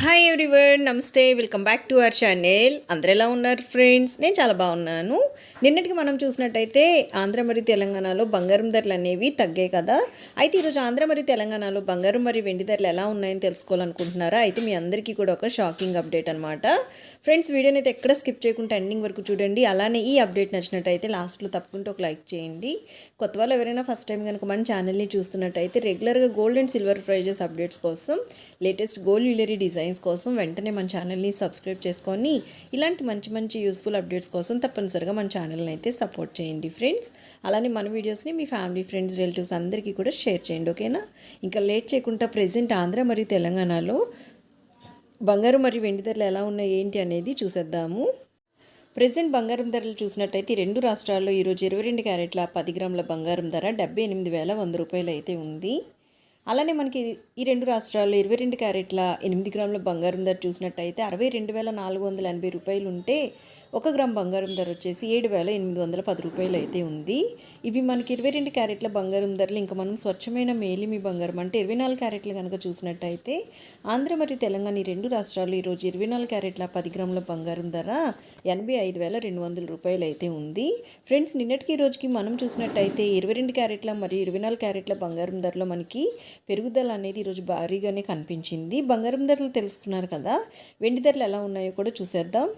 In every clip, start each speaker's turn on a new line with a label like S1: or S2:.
S1: Hi everyone నమస్తే welcome back to our channel అందరు ఎలా ఉన్నారు ఫ్రెండ్స్ నేను చాలా బాగున్నాను. నిన్నటికి మనం చూసినట్టయితే ఆంధ్ర మరియు తెలంగాణలో బంగారం ధరలు అనేవి తగ్గాయి కదా. అయితే ఈరోజు ఆంధ్ర మరియు తెలంగాణలో బంగారం మరియు వెండి ధరలు ఎలా ఉన్నాయని తెలుసుకోవాలనుకుంటున్నారా? అయితే మీ అందరికీ కూడా ఒక షాకింగ్ అప్డేట్ అనమాట ఫ్రెండ్స్ వీడియోని అయితే ఎక్కడ స్కిప్ చేయకుండా ఎండింగ్ వరకు చూడండి. అలానే ఈ అప్డేట్ నచ్చినట్టయితే లాస్ట్లో తప్పకుండా ఒక లైక్ చేయండి. కొత్త వాళ్ళు ఎవరైనా ఫస్ట్ టైం కనుక మన ఛానల్ని చూస్తున్నట్టయితే రెగ్యులర్గా gold and silver prices updates కోసం లేటెస్ట్ గోల్డ్ జ్యువెలరీ డిజైన్స్ కోసం వెంటనే మన ఛానల్ని సబ్స్క్రైబ్ చేసుకొని ఇలాంటి మంచి మంచి యూస్ఫుల్ అప్డేట్స్ కోసం తప్పనిసరిగా మన ఛానల్ని అయితే సపోర్ట్ చేయండి ఫ్రెండ్స్. అలానే మన వీడియోస్ని మీ ఫ్యామిలీ ఫ్రెండ్స్ రిలేటివ్స్ అందరికీ కూడా షేర్ చేయండి ఓకేనా? ఇంకా లేట్ చేయకుండా ప్రెజెంట్ ఆంధ్ర మరియు తెలంగాణలో బంగారు మరియు వెండి ధరలు ఎలా ఉన్నాయి ఏంటి అనేది చూసేద్దాము. ప్రజెంట్ బంగారం ధరలు చూసినట్టయితే రెండు రాష్ట్రాల్లో ఈరోజు ఇరవై రెండు క్యారెట్ల పది గ్రాముల బంగారం ధర డెబ్బై ఎనిమిది వేల వంద రూపాయలు అయితే ఉంది. అలానే మనకి ఈ రెండు రాష్ట్రాల్లో ఇరవై రెండు క్యారెట్ల ఎనిమిది గ్రాముల బంగారం ధర చూసినట్టయితే అరవై రెండు వేల నాలుగు వందల ఎనభై రూపాయలు ఉంటే ఒక గ్రామ్ బంగారం ధర వచ్చేసి ఏడు వేల ఎనిమిది వందల పది రూపాయలు అయితే ఉంది. ఇవి మనకి ఇరవై రెండు క్యారెట్ల బంగారం ధరలు ఇంకా మనం స్వచ్ఛమైన మేలిమి బంగారం అంటే ఇరవై నాలుగు క్యారెట్లు కనుక చూసినట్టయితే ఆంధ్ర మరియు తెలంగాణ ఈ రెండు రాష్ట్రాలు ఈరోజు ఇరవై నాలుగు క్యారెట్ల పది గ్రాముల బంగారం ధర ఎనభై ఐదు వేల రెండు వందల రూపాయలు అయితే ఉంది. ఫ్రెండ్స్ నిన్నటికి ఈ రోజుకి మనం చూసినట్టయితే ఇరవై రెండు క్యారెట్ల మరియు ఇరవై నాలుగు క్యారెట్ల బంగారం ధరలో మనకి పెరుగుదల అనేది ఈరోజు భారీగానే కనిపించింది. బంగారం ధరలు తెలుస్తున్నారు కదా వెండి ధరలు ఎలా ఉన్నాయో కూడా చూసేద్దాం.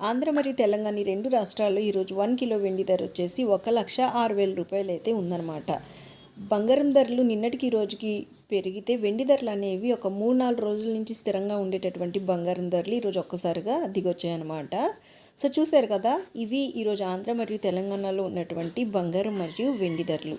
S1: ఆంధ్ర మరియు తెలంగాణ ఈ రెండు రాష్ట్రాల్లో ఈరోజు వన్ కిలో వెండి ధర వచ్చేసి ఒక లక్ష ఆరు వేల రూపాయలు అయితే ఉందన్నమాట. బంగారం ధరలు నిన్నటికి రోజుకి పెరిగితే వెండి ధరలు అనేవి ఒక మూడు నాలుగు రోజుల నుంచి స్థిరంగా ఉండేటటువంటి బంగారం ధరలు ఈరోజు ఒక్కసారిగా దిగొచ్చాయన్నమాట. సో చూశారు కదా ఇవి ఈరోజు ఆంధ్ర మరియు తెలంగాణలో ఉన్నటువంటి బంగారం మరియు వెండి ధరలు.